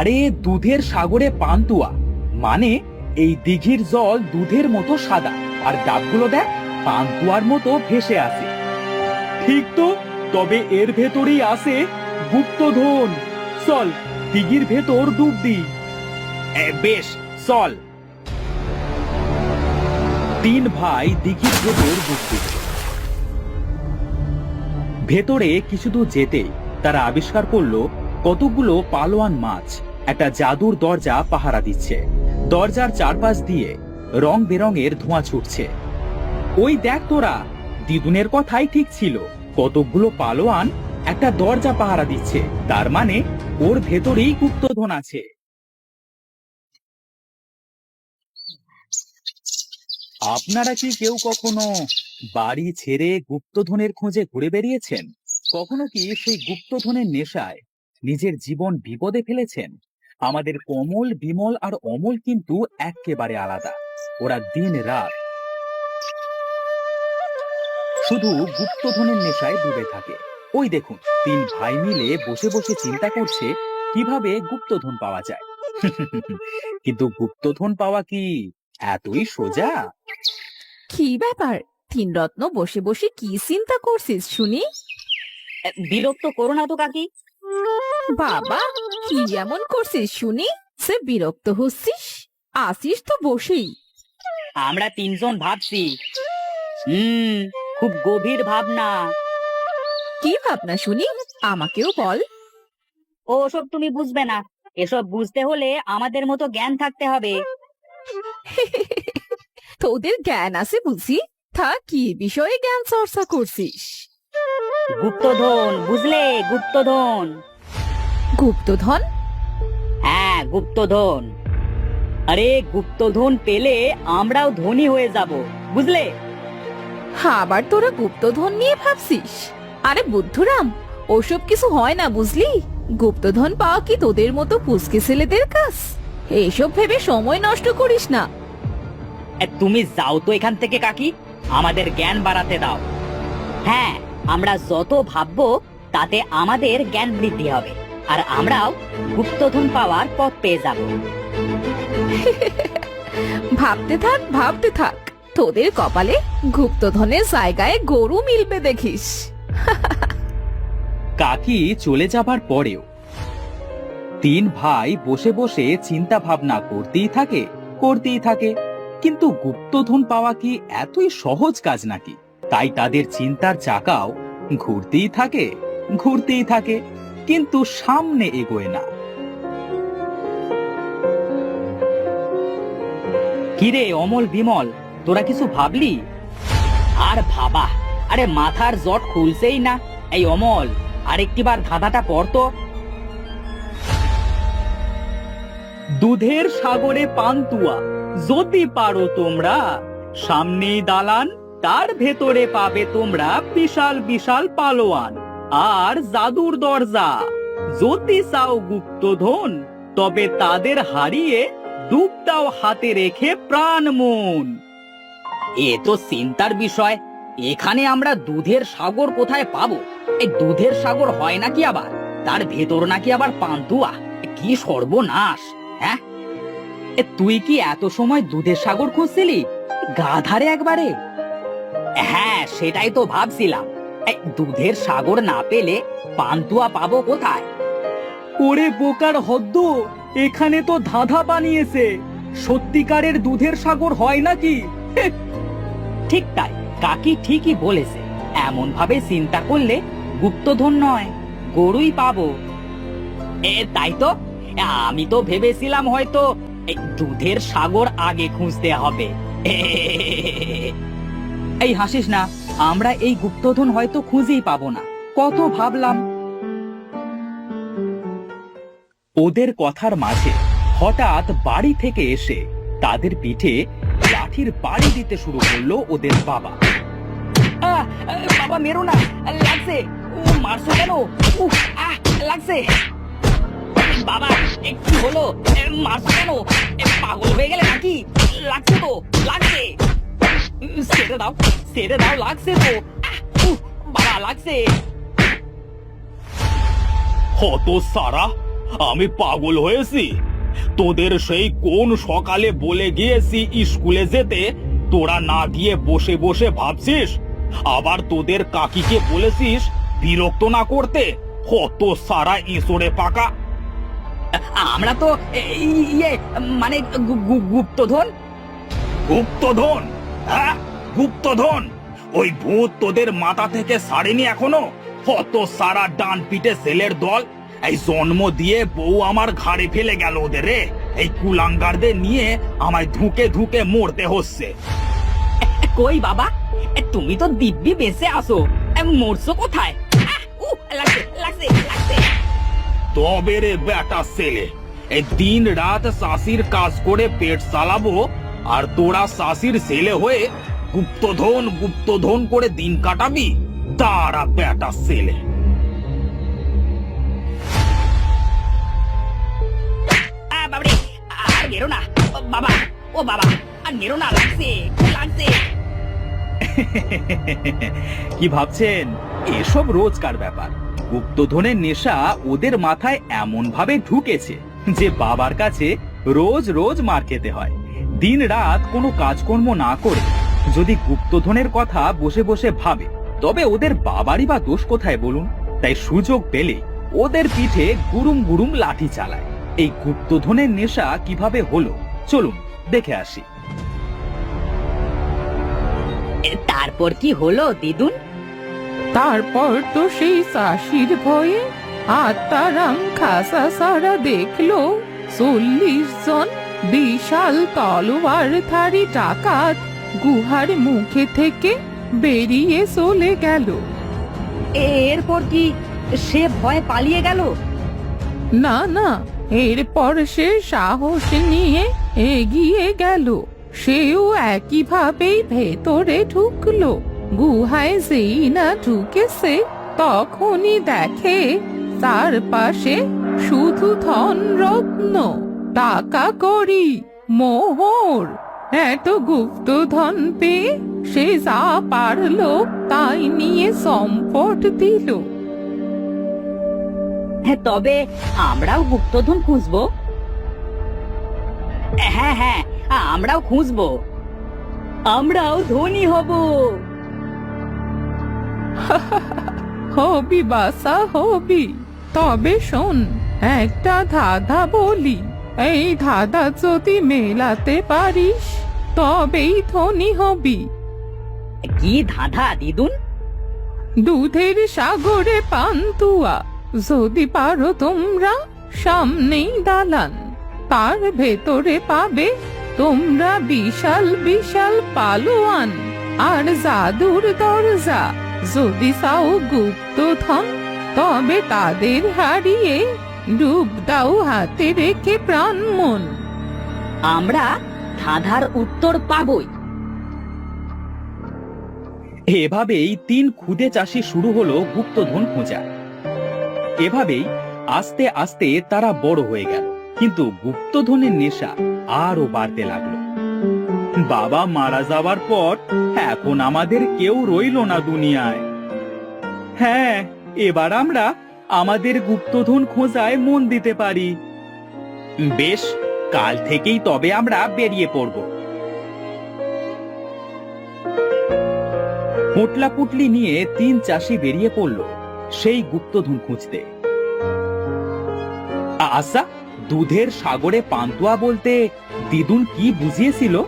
আরে দুধের সাগরে পান্তুয়া। মানে এই দিঘির জল দুধের মতো সাদা, আর ডাবগুলো দেখ, পান্তুয়ার মতো ভেসে আসে। ঠিক তো? তবে এর ভেতরেই আছে গুপ্তধন। চল, দিঘির ভেতর ডুব দি বেশ, চল। তিন ভাই দিঘির ভেতর ডুব দিল। ভেতরে কিছু দূর যেতেই তারা আবিষ্কার করল কতগুলো পালোয়ান মাছ। একটা জাদুর দরজা পাহারা দিচ্ছে। দরজার চারপাশ দিয়ে রং বেরঙের ধোঁয়া ছুটছে। ওই দেখ তোরা দিদুনের কথাই ঠিক ছিল। কতগুলো পালোয়ান একটা দরজা পাহারা দিচ্ছে, তার মানে ওর ভেতরেই গুপ্তধন আছে। আপনারা কি কেউ কখনো বাড়ি ছেড়ে গুপ্তধনের খোঁজে ঘুরে বেরিয়েছেন? কখনো কি সেই গুপ্তধনের নেশায় নিজের জীবন বিপদে ফেলেছেন? আমাদের কমল বিমল আর অমল কিন্তু একেবারে আলাদা। ওরা দিন রাত শুধু গুপ্তধনের নেশায় ডুবে থাকে। ওই দেখুন তিন ভাই মিলে বসে বসে চিন্তা করছে কীভাবে গুপ্তধন পাওয়া যায়। কিন্তু গুপ্তধন পাওয়া কি? এতই সোজা? কি ব্যাপার? তিন রত্ন বসে বসে কি চিন্তা করছিস শুনি? বিরক্ত করো না তো কাকি। বাবা! কি এমন করছিস শুনি? সে বিরক্ত হচ্ছিস? আসিস তো বসেই। আমরা তিনজন ভাবছি। হুম খুব গভীর ভাবনা। কি ভাবনা শুনি? আমাকেও বল। ও ওসব তুমি বুঝবে না। এসব বুঝতে হলে আমাদের মতো জ্ঞান থাকতে হবে। তোদের জ্ঞান আছে বুঝি? তা কি বিষয়ে জ্ঞান চর্চা করছিস? গুপ্তধন বুঝলে? গুপ্তধন। গুপ্তধন? হ্যাঁ গুপ্তধন। আরে গুপ্তধন পেলে আমরাও ধনী হয়ে যাব বুঝলে? আবার তোরা গুপ্তধন নিয়ে ভাবছিস? আরে বুদ্ধুরাম ওসব কিছু হয় না বুঝলি? গুপ্তধন পাওয়া কি তোদের মতো পুচকে ছেলেদের কাজ? এইসব ভেবে সময় নষ্ট করিস না। এ, তুমি যাও তো এখান থেকে কাকি। আমাদের জ্ঞান বাড়াতে দাও। হ্যাঁ আমরা যত ভাববো তাতে আমাদের জ্ঞান বৃদ্ধি হবে। আর আমরাও গুপ্তধন পাওয়ার পথ পেয়ে যাব। ভাবতে থাক ভাবতে থাক। তোদের কপালে গুপ্তধনের জায়গায় গরু মিলবে দেখিস। কাকি চলে যাবার পরেও তিন ভাই বসে বসে চিন্তা ভাবনা করতেই থাকে করতেই থাকে। কিন্তু গুপ্তধন পাওয়া কি এতই সহজ কাজ নাকি? তাই তাদের চিন্তার চাকাও ঘুরতেই থাকে ঘুরতেই থাকে। কিন্তু সামনে এগোয় না। কিরে, অমল বিমল, তোরা কিছু ভাবলি? আর ভাবা, আরে মাথার জট খুলছেই না। এই অমল, আরেকটিবার ধাঁধাটা পড়তো দুধের সাগরে পান্তুয়া, যদি পারো তোমরা, সামনেই দালান, তার ভেতরে পাবে তোমরা বিশাল বিশাল পালোয়ান। আর জাদুর দরজা। যদি চাও গুপ্তধন তবে তাদের হারিয়ে ডুব দাও হাতে রেখে প্রাণ মন। এ তো চিন্তার বিষয় এখানে আমরা দুধের সাগর কোথায় পাবো? এই দুধের সাগর হয় নাকি আবার? তার ভেতর নাকি আবার পান্তুয়া? কি সর্বনাশ হ্যাঁ? এ, তুই কি এত সময় দুধের সাগর খুঁজছিলি? গাধারে একবারে? হ্যাঁ সেটাই তো ভাবছিলাম। এই দুধের সাগর না পেলে পান্তুয়া পাবো কোথায়? ওরে বোকার হদ্দ এখানে তো ধাঁধা বানিয়েছে। সত্যিকারের দুধের সাগর হয় নাকি? ঠিক তাই কাকি ঠিকই বলেছে। এমন ভাবে চিন্তা করলে গুপ্তধন নয় গরুই পাবো। এ তাই তো? আমি তো ভেবেছিলাম হয়তো এই দুধের সাগর আগে খুঁজতে হবে। এই হাসিস না আমরা এই গুপ্তধন হয়তো খুঁজেই পাবো না। কত ভাবলাম। ওদের কথার মাঝে হঠাৎ বাড়ি থেকে এসে তাদের পিঠে লাঠির বাড়ি দিতে শুরু করল ওদের বাবা। বাবা মেরো না লাগছে। ও মারছো কেন? আহ, লাগছে। বাবা একটু হলো মারছো কেন? পাগল হয়ে গেলে নাকি? লাগছে তো লাগছে। ছেড়ে দাও ছেড়ে দাও লাগছে তো বাবা লাগছে হত সারা আমি পাগল হয়েছি। তোদের সেই কোন সকালে বলে গিয়েছি স্কুলে যেতে তোরা না গিয়ে বসে বসে ভাবছিস? আবার তোদের কাকিকে বলেছিস বিরক্ত না করতে। কত সারা ইঁচড়ে পাকা। আমরা তো ইয়ে মানে গুপ্তধন। গুপ্তধন? হ্যাঁ? গুপ্তধন ওই ভূত তোদের মাথা থেকে সারেনি এখনও? কত সারা ডান পিটে সেলের দল। এই জন্ম দিয়ে বউ আমার ঘাড়ে ফেলে গেল ওদের রে। এই কুলাঙ্গারদের নিয়ে আমায় ধুকে ধুকে মরতে হচ্ছে। কই বাবা? তুমি তো দিব্যি বেঁচে আসো মরছো কোথায়? তবে রে বেটা ছেলে এই দিন রাত শাসির কাজ করে পেট চালাবো আর তোরা শাসির ছেলে হয়ে গুপ্তধন গুপ্তধন করে দিন কাটাবি? তারা বেটা ছেলে। বাবারে আর মেরো না। বাবা ও বাবা আর মেরো না লাগছে লাগছে। কি ভাবছেন? এসব রোজকার ব্যাপার। গুপ্তধনের নেশা ওদের মাথায় এমন ভাবে ঢুকেছে যে বাবার কাছে রোজ রোজ মার খেতে হয়। দিন রাত কোনো কাজকর্ম না করে যদি গুপ্তধনের কথা বসে বসে ভাবে তবে ওদের বাবারই বা দোষ কোথায় বলুন? তাই সুযোগ পেলে ওদের পিঠে গুরুম গুরুম লাঠি চালায়। এই গুপ্তধনের নেশা কীভাবে হলো? চলুন দেখে আসি। তারপর কি হলো দিদুন? তারপর তো সেই চাষির ভয়ে আত্মারাম খাসা সারা দেখল চল্লিশ জন বিশাল তলোয়ার ধারী ডাকাত গুহার মুখে থেকে বেরিয়ে চলে গেল। এরপর কি সে ভয় পালিয়ে গেল? না না এরপর সে সাহস নিয়ে এগিয়ে গেল। সেও একইভাবেই ভেতরে ঢুকলো। গুহায় যেই না ঢুকেছে তখনই দেখে তার পাশে শুধু ধন রত্ন টাকা করি মোহর। এত গুপ্ত ধন পেয়ে সে যা পারল তাই নিয়ে সম্পদ দিল। হ্যাঁ তবে আমরাও গুপ্তধন খুঁজবো। হ্যাঁ হ্যাঁ আমরাও খুঁজবো। আমরাও ধনী হব। হবি বাসা হবি তবে শোন একটা ধাঁধা বলি। এই ধাঁধা যদি মেলাতে পারিস তবেই ধনী হবি। কি ধাঁধা দিদুন? দুধের সাগরে পান্তুয়া যদি পারো তোমরা সামনেই দালান। তার ভেতরে পাবে তোমরা বিশাল বিশাল পালোয়ান। আর জাদুর দরজা যদি চাও গুপ্ত ধন তবে তাদের হারিয়ে ডুব দাও হাতে রেখে প্রাণ মন। আমরা ধাঁধার উত্তর পাবই। এভাবেই তিন খুদে চাষি শুরু হলো গুপ্তধন খোঁজা এভাবেই আস্তে আস্তে তারা বড় হয়ে গেল কিন্তু গুপ্তধনের নেশা আরও বাড়তে লাগল। বাবা মারা যাবার পর এখন আমাদের কেউ রইল না দুনিয়ায়। হ্যাঁ এবার আমরা আমাদের গুপ্তধন খোঁজায় মন দিতে পারি। বেশ, কাল থেকেই তবে আমরা বেরিয়ে পড়ব। পোটলা পুটলি নিয়ে তিন চাষি বেরিয়ে পড়ল সেই গুপ্তধন খুঁজতে। আ- আচ্ছা দুধের সাগরে পান্তুয়া বলতে দিদুন কি বুঝিয়েছিল?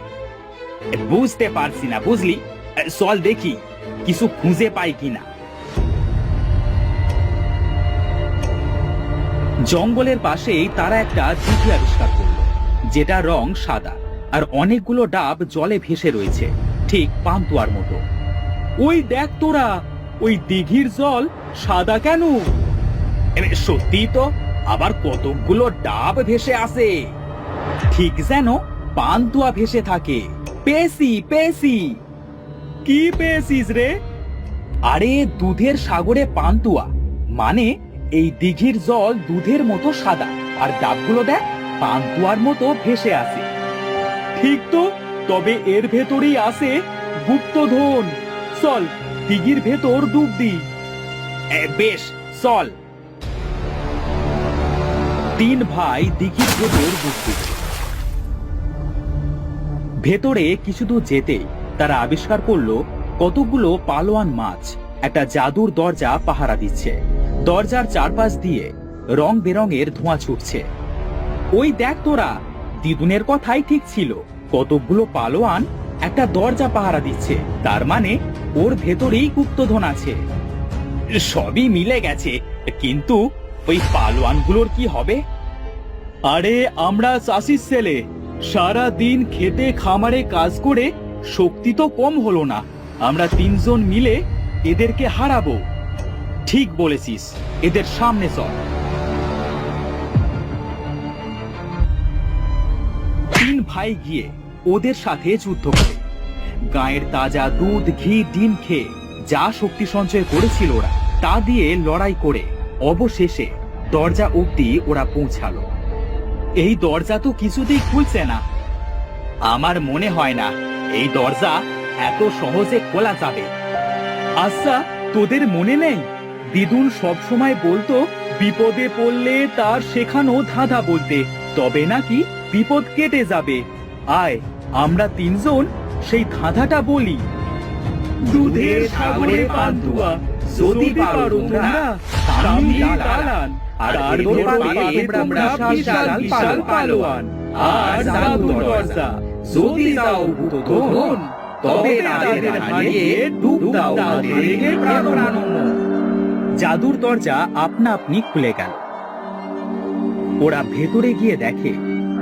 বুঝতে পারছি না, বুঝলি? চল দেখি, কিছু খুঁজে পাই কিনা। জঙ্গলের পাশেই তারা একটা চিঠি আবিষ্কার করল, যেটা রং সাদা, আর অনেকগুলো ডাব জলে ভেসে রয়েছে, ঠিক পান্তুয়ার মতো। ওই দেখ তোরা, ওই দিঘির জল সাদা কেন? সত্যি তো, আবার কতকগুলো ডাব ভেসে আসে। ঠিক যেন পান্তুয়া ভেসে থাকে। পেসি পেয়েছি। কি পেয়েছিস রে? আরে, দুধের সাগরে পান্তুয়া মানে এই দিঘির জল দুধের মতো সাদা, আর ডাবগুলো দেখ, পান্তুয়ার মতো ভেসে আছে। ঠিক তো? তবে এর ভেতরেই আছে গুপ্ত গুপ্তধন। চল, দিঘির ভেতর ডুব দি বেশ, চল। তিন ভাই দিঘির ভেতর ডুব দিল। ভেতরে কিছু দূর যেতেই তারা আবিষ্কার করল কতগুলো পালোয়ান মাছ, একটা জাদুর দরজা পাহারা দিচ্ছে। দরজার চারপাশ দিয়ে রং বেরঙের ধোঁয়া ছুটছে। ওই দেখ তোরা, দিদুনের কথাই ঠিক ছিল। কতগুলো পালোয়ান একটা দরজা পাহারা দিচ্ছে। তার মানে ওর ভেতরেই গুপ্তধন আছে। সবই মিলে গেছে। কিন্তু ওই পালোয়ানগুলোর কি হবে? আরে, আমরা চাষির ছেলে। সারা দিন খেতে খামারে কাজ করে শক্তি তো কম হলো না। আমরা তিনজন মিলে এদেরকে হারাবো। ঠিক বলেছিস। এদের সামনে চল। তিন ভাই গিয়ে ওদের সাথে যুদ্ধ করে। গায়ের তাজা দুধ, ঘি, ডিম খেয়ে যা শক্তি সঞ্চয় করেছিল ওরা, তা দিয়ে লড়াই করে অবশেষে দরজা অব্দি ওরা পৌঁছালো। এই দরজা তো কিছুতেই খুলছে না। আমার মনে হয় না এই দরজা এত সহজে খোলা যাবে। আচ্ছা তোদের মনে নেই? দিদুন সবসময় বলতো বিপদে পড়লে তার শেখানো ধাঁধা বলতে তবে নাকি বিপদ কেটে যাবে। আয় আমরা তিনজন সেই ধাঁধাটা বলি। দুধের সাগরে পান্তুয়া যদি পারো তোমরা সামনে দাঁড়ান আর তার পাবে তোমরা বিশাল বিশাল পালোয়ান। আর জাদুর দরজা। যদি দাও ভূতধন তবে তাদের হারিয়ে ডুব দাও তাদেরকে প্রাণানন্দ জাদুর দরজা আপনা আপনি খুলে গেল। ওরা ভেতরে গিয়ে দেখে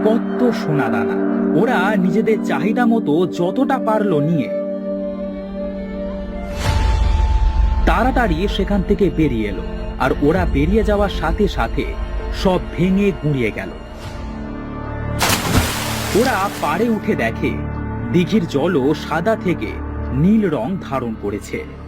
কত সোনা দানা। ওরা নিজেদের চাহিদা মতো যতটা পারল নিয়ে। তাড়াতাড়ি সেখান থেকে বেরিয়ে এলো আর ওরা বেরিয়ে যাওয়ার সাথে সাথে সব ভেঙে গুঁড়িয়ে গেল। ওরা পাড়ে উঠে দেখে দিঘির জলও সাদা থেকে নীল রং ধারণ করেছে।